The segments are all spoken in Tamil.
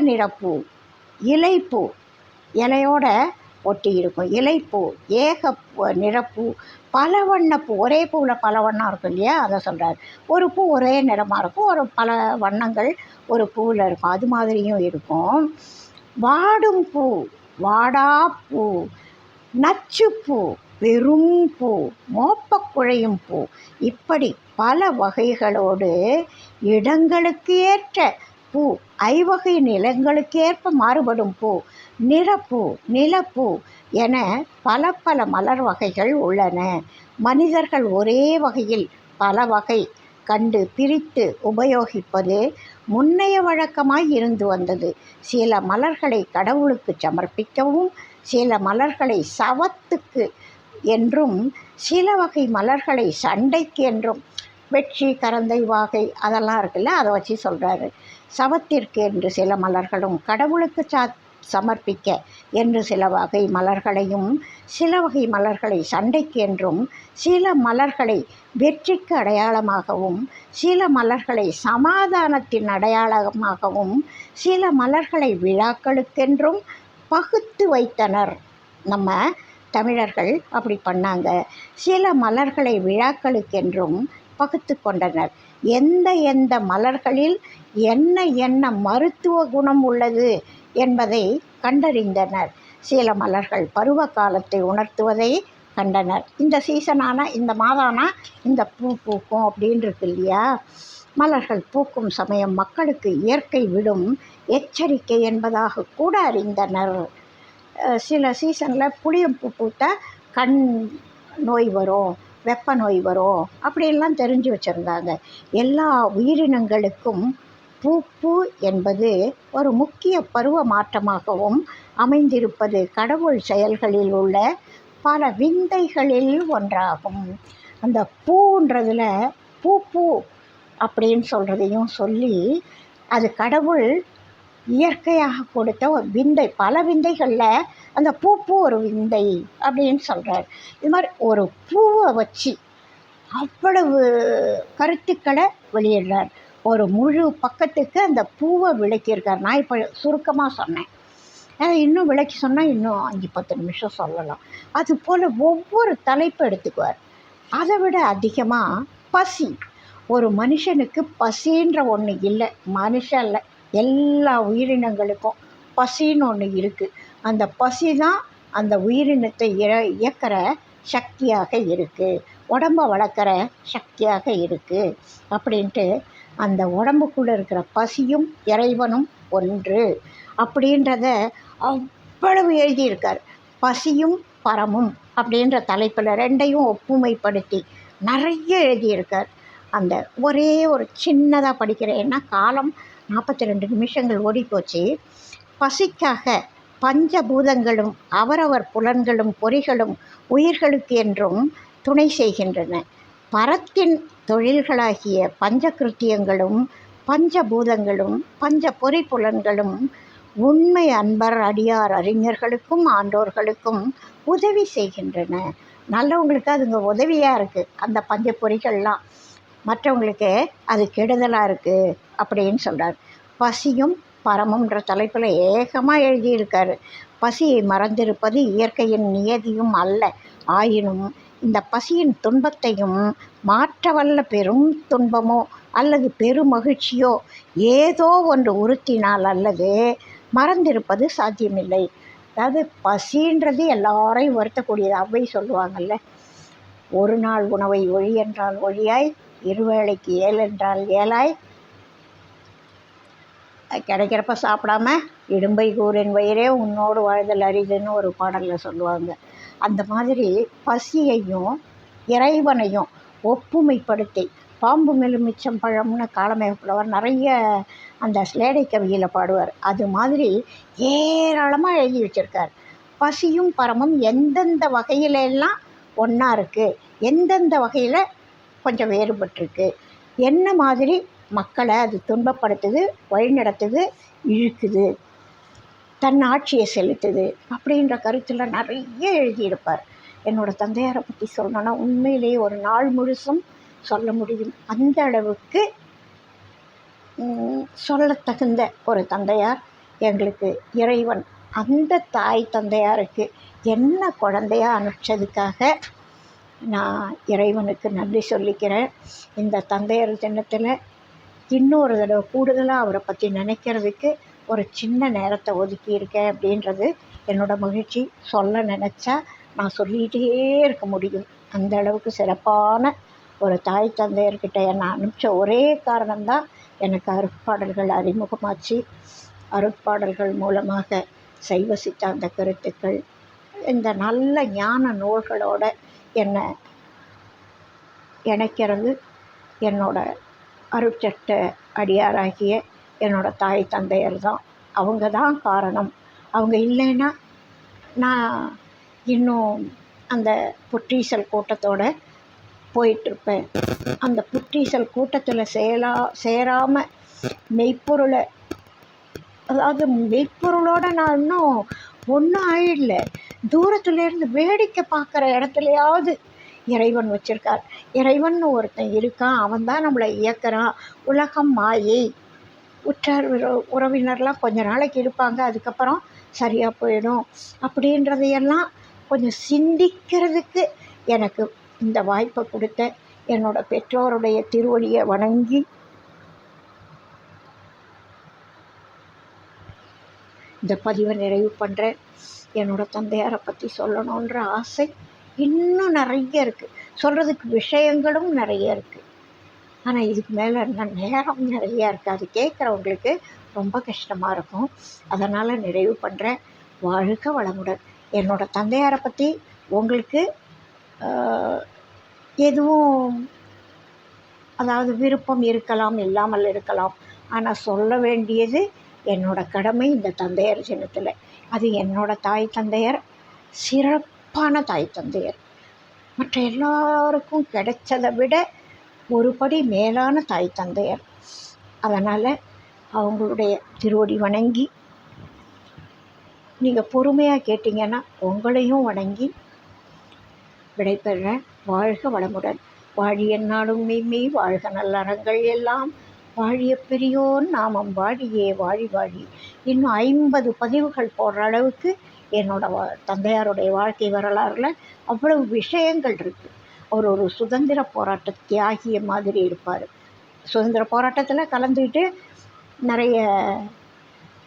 நிறப்பூ இலைப்பூ இலையோட ஒட்டி இருக்கும் இலைப்பூ ஏக பூ- நிறப்பூ பல வண்ணப்பூ ஒரே பூவில் பல வண்ணம் இருக்கும் இல்லையா? அதை சொல்கிறார் ஒரு பூ ஒரே நிறமாக இருக்கும். ஒரு பல வண்ணங்கள் ஒரு பூவில் இருக்கும். அது மாதிரியும் இருக்கும். வாடும் பூ வாடா பூ நச்சுப்பூ வெறும் பூ மோப்பக்குழையும் பூ. இப்படி பல வகைகளோடு இடங்களுக்கு ஏற்ற பூ ஐவகை நிலங்களுக்கேற்ப மாறுபடும் பூ நிறப்பூ நிலப்பூ என பல பல மலர் வகைகள் உள்ளன. மனிதர்கள் ஒரே வகையில் பல வகை கண்டு பிரித்து உபயோகிப்பது முன்னைய வழக்கமாய் இருந்து வந்தது. சில மலர்களை கடவுளுக்கு சமர்ப்பிக்கவும் சில மலர்களை சவத்துக்கு என்றும் சில வகை மலர்களை சண்டைக்கு என்றும் வெற்றி கரந்தை வாகை அதெல்லாம் இருக்குல்ல அதை வச்சு சொல்கிறாரு சவத்திற்கு என்று சில மலர்களும் கடவுளுக்கு சா சமர்ப்பிக்க என்று சில வகை மலர்களையும் சில வகை மலர்களை சண்டைக்கு என்றும் சில மலர்களை வெற்றிக்கு அடையாளமாகவும் சில மலர்களை சமாதானத்தின் அடையாளமாகவும் சில மலர்களை விழாக்களுக்கென்றும் பகுத்து வைத்தனர். நம்ம தமிழர்கள் அப்படி பண்ணாங்க. சில மலர்களை விழாக்களுக்கென்றும் பகுத்து கொண்டனர். எந்த எந்த மலர்களில் என்ன என்ன மருத்துவ குணம் உள்ளது என்பதை கண்டறிந்தனர். சில மலர்கள் பருவ காலத்தை உணர்த்துவதை கண்டனர். இந்த சீசனான இந்த மாதானா இந்த பூ பூக்கும் அப்படின்னு இருக்கு இல்லையா? மலர்கள் பூக்கும் சமயம் மக்களுக்கு இயற்கை விடும் எச்சரிக்கை என்பதாக கூட அறிந்தனர். சில சீசனில் புளியம்பூ பூத்த கண் நோய் வரும். வெப்ப நோய் வரும். அப்படின்லாம் தெரிஞ்சு வச்சுருந்தாங்க. எல்லா உயிரினங்களுக்கும் பூப்பு என்பது ஒரு முக்கிய பருவ மாற்றமாகவும் அமைந்திருப்பது கடவுள் செயல்களில் உள்ள பல விந்தைகளில் ஒன்றாகும். அந்த பூன்றதில் பூ பூ அப்படின்னு சொல்கிறதையும் சொல்லி அது கடவுள் இயற்கையாக கொடுத்த ஒரு விந்தை. பல விந்தைகளில் அந்த பூ பூ ஒரு விந்தை அப்படின்னு சொல்கிறார் இது மாதிரி ஒரு பூவை வச்சு அவ்வளவு கருத்துக்களை வெளியிடுறார். ஒரு முழு பக்கத்துக்கு அந்த பூவை விளக்கியிருக்கார். நான் இப்போ சுருக்கமாக சொன்னேன். இன்னும் விளக்கி சொன்னால் இன்னும் அஞ்சு பத்து நிமிஷம் சொல்லலாம். அது போல் ஒவ்வொரு தலைப்பு எடுத்துக்குவார். அதை விட அதிகமாக பசி. ஒரு மனுஷனுக்கு பசின்ற ஒன்று இல்லை. மனுஷன் இல்லை. எல்லா உயிரினங்களுக்கும் பசின்னு ஒன்று இருக்குது அந்த பசி தான் அந்த உயிரினத்தை இய இயக்கிற சக்தியாக இருக்குது உடம்பை வளர்க்குற சக்தியாக இருக்குது அப்படின்ட்டு அந்த உடம்புக்குள்ளே இருக்கிற பசியும் இறைவனும் ஒன்று. அப்படின்றத அவ்வளவு எழுதியிருக்கார். பசியும் பரமும் அப்படின்ற தலைப்பில் ரெண்டையும் ஒப்புமைப்படுத்தி நிறைய எழுதியிருக்கார். அந்த ஒரே ஒரு சின்னதாக படிக்கிறேன் ஏன்னா காலம் நாற்பத்தி ரெண்டு நிமிஷங்கள் ஓடிப்போச்சு. பசிக்காக பஞ்சபூதங்களும் அவரவர் புலன்களும் பொறிகளும் உயிர்களுக்கு என்றும் துணை செய்கின்றன. பரத்தின் தொழில்களாகிய பஞ்சகிருத்தியங்களும் பஞ்சபூதங்களும் பஞ்ச பொறி புலன்களும் உண்மை அன்பர் அடியார் அறிஞர்களுக்கும் ஆண்டோர்களுக்கும் உதவி செய்கின்றன. நல்லவங்களுக்கு அதுங்க உதவியாக இருக்குது அந்த பஞ்ச பொறிகள்லாம் மற்றவங்களுக்கு அது கெடுதலாக இருக்குது அப்படின்னு சொல்கிறார் பசியும் பரமுன்ற தலைப்பில் ஏகமாக எழுதியிருக்காரு. பசியை மறந்திருப்பது இயற்கையின் நியதியும் அல்ல. ஆயினும் இந்த பசியின் துன்பத்தையும் மாற்றவல்ல பெரும் துன்பமோ அல்லது பெருமகிழ்ச்சியோ ஏதோ ஒன்று உறுத்தினால் அல்லது மறந்திருப்பது சாத்தியமில்லை. அதாவது பசின்றது எல்லாரையும் வருத்தக்கூடியது அவை சொல்லுவாங்கல்ல ஒரு நாள் உணவை ஒழி என்றால் ஒழியாய் இருவேளைக்கு ஏழு என்றால் ஏழாய். கிடைக்கிறப்ப சாப்பிடாம இடும்பை கூறின் வயிறே உன்னோடு வாழ்தல் அரிதுன்னு ஒரு பாடலில் சொல்லுவாங்க. அந்த மாதிரி பசியையும் இறைவனையும் ஒப்புமைப்படுத்தி பாம்பு மேலும் மிச்சம் பழம்னு காலமேக புலவர் நிறைய அந்த ஸ்லேடை கவியில் பாடுவார். அது மாதிரி ஏராளமாக எழுதி வச்சுருக்கார். பசியும் பரமும் எந்தெந்த வகையிலெல்லாம் ஒன்றா இருக்குது எந்தெந்த வகையில் கொஞ்சம் வேறுபட்டிருக்கு. என்ன மாதிரி மக்களை அது துன்பப்படுத்துது வழிநடத்துது இழுக்குது தன் ஆட்சியை செலுத்துது அப்படின்ற கருத்தில் நிறைய எழுதியிருப்பார். என்னோடய தந்தையாரை பற்றி சொல்லணும்னா உண்மையிலேயே ஒரு நாள் முழுசும் சொல்ல முடியும். அந்த அளவுக்கு சொல்லத்தகுந்த ஒரு தந்தையார் எங்களுக்கு இறைவன். அந்த தாய் தந்தையாருக்கு என்ன குழந்தையா அனுப்பிச்சதுக்காக நான் இறைவனுக்கு நன்றி சொல்லிக்கிறேன். இந்த தந்தையர் தினத்தில் இன்னொரு தடவை கூடுதலாக அவரை பற்றி நினைக்கிறதுக்கு ஒரு சின்ன நேரத்தை ஒதுக்கியிருக்கேன் அப்படின்றது என்னோடய மகிழ்ச்சி. சொல்ல நினச்சா நான் சொல்லிகிட்டே இருக்க முடியும். அந்த அளவுக்கு சிறப்பான ஒரு தாய் தந்தையர்கிட்ட என்னை அனுப்பிச்ச ஒரே காரணம்தான் எனக்கு அருட்பாடல்கள் அறிமுகமாச்சு. அருட்பாடல்கள் மூலமாக சைவ சித்தாந்த கருத்துக்கள் இந்த நல்ல ஞான நூல்களோட என்னை இணைக்கிறது என்னோட அருட்சட்ட அடியாராகிய என்னோட தாய் தந்தையர் தான். அவங்க தான் காரணம். அவங்க இல்லைன்னா நான் இன்னும் அந்த புற்றீசல் கூட்டத்தோட போயிட்டுருப்பேன். அந்த புற்றீசல் கூட்டத்தில் சேலா சேராமல் மெய்ப்பொருளை அதாவது மெய்ப்பொருளோட நான் இன்னும் ஒன்றும் ஆயிடல. தூரத்துலேருந்து வேடிக்கை பார்க்குற இடத்துலையாவது இறைவன் வச்சுருக்கார். இறைவன் ஒருத்தன் இருக்கான் அவன் தான் நம்மளை இயக்கிறான். உலகம் மாயை. உற்றார் உறவினர்லாம் கொஞ்ச நாளைக்கு இருப்பாங்க அதுக்கப்புறம் சரியாக போயிடும். அப்படின்றதையெல்லாம் கொஞ்சம் சிந்திக்கிறதுக்கு எனக்கு இந்த வாய்ப்பை கொடுத்த என்னோட பெற்றோருடைய திருவழியை வணங்கி இந்த பதிவை நிறைவு பண்ணுறேன் என்னோடய தந்தையாரை பற்றி சொல்லணுன்ற ஆசை இன்னும் நிறைய இருக்குது சொல்கிறதுக்கு விஷயங்களும் நிறைய இருக்குது ஆனால் இதுக்கு மேலே என்ன நேரம் நிறையா இருக்குது அது கேட்குறவங்களுக்கு ரொம்ப கஷ்டமாக இருக்கும். அதனால் நிறைவு பண்ணுறேன் வாழ்க வளமுடன். என்னோடய தந்தையாரை பற்றி உங்களுக்கு எதுவும் அதாவது விருப்பம் இருக்கலாம் இல்லாமல் இருக்கலாம். ஆனால் சொல்ல வேண்டியது என்னோடய கடமை இந்த தந்தையர் தினத்தில் அது என்னோடய தாய் தந்தையர் சிறப்பான தாய் தந்தையர். மற்ற எல்லாருக்கும் கிடைச்சதை விட ஒரு படி மேலான தாய் தந்தையர். அதனால் அவங்களுடைய திருவடி வணங்கி நீங்கள் பொறுமையாக கேட்டிங்கன்னா உங்களையும் வணங்கி விடைபெறுறேன் வாழ்க வளமுடன். வாழிய நாளும் மெய்மெய் வாழ்க நல்லறங்கள் எல்லாம். வாழிய பெரியோர் நாமம் வாழியே வாழி வாழி. இன்னும் ஐம்பது பதிவுகள் போடுற அளவுக்கு என்னோடய வா தந்தையாருடைய வாழ்க்கை வரலாறில் அவ்வளவு விஷயங்கள் இருக்குது அவர் ஒரு சுதந்திர போராட்ட தியாகிய மாதிரி இருப்பார். சுதந்திர போராட்டத்தில் கலந்துக்கிட்டு நிறைய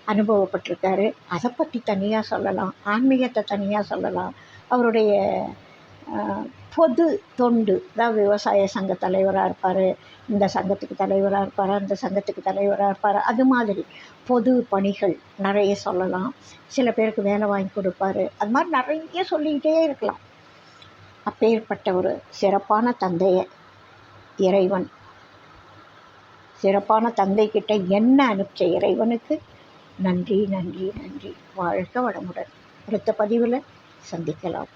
அனுபவப்பட்டிருக்காரு. அதை பற்றி தனியாக சொல்லலாம். ஆன்மீகத்தை தனியாக சொல்லலாம். அவருடைய பொது தொண்டு. அதாவது விவசாய சங்க தலைவராக இருப்பார் இந்த சங்கத்துக்கு தலைவராக இருப்பார் அந்த சங்கத்துக்கு தலைவராக இருப்பார். அது மாதிரி பொது பணிகள் நிறைய சொல்லலாம். சில பேருக்கு வேலை வாங்கி கொடுப்பாரு. அது மாதிரி நிறைய சொல்லிக்கிட்டே இருக்கலாம். அப்பேற்பட்ட ஒரு சிறப்பான தந்தையை இறைவன். சிறப்பான தந்தைக்கிட்ட என்ன அனுப்பிச்ச இறைவனுக்கு நன்றி நன்றி நன்றி. வாழ்க வளமுடன். அடுத்த பதிவில் சந்திக்கலாம்.